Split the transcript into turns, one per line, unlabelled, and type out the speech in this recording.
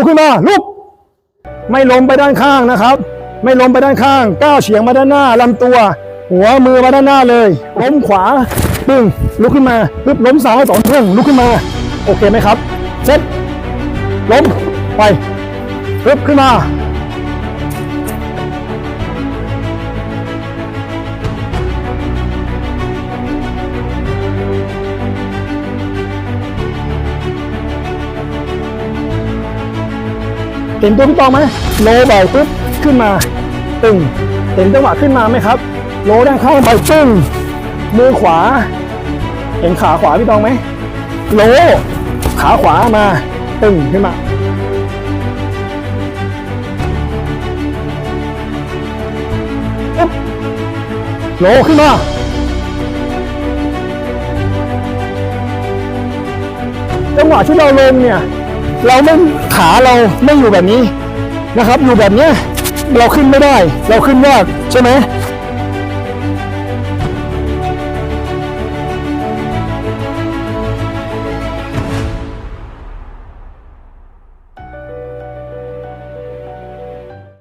ลุกขึ้นมาลุก ไม่ล้มไปด้านข้างนะครับ ไม่ล้มไปด้านข้างก้าวเฉียงมาด้านหน้าลำตัว หัวมือมาด้านหน้าเลยล้มขวาปึ้งลุกขึ้นมาปึ๊บล้มซ้ายสองเท่งลุกขึ้นมา โอเคไหมครับเซ็ตล้มไปปึ๊บขึ้นมา เห็นตัวพี่ตองไหมโลบ่อยปุ๊บขึ้นมาตึงเห็นจังหวะขึ้นมาไหมครับ โลด้านข้างไปตึงมือขวา เห็นขาขวาพี่ตองไหมโล ขาขวามาตึงขึ้นมาปึ๊บโลขึ้นมาจังหวะที่เราลงเนี่ย เราไม่ขาเราไม่อยู่แบบนี้นะครับ อยู่แบบเนี้ยเราขึ้นไม่ได้ เราขึ้นยากใช่ไหม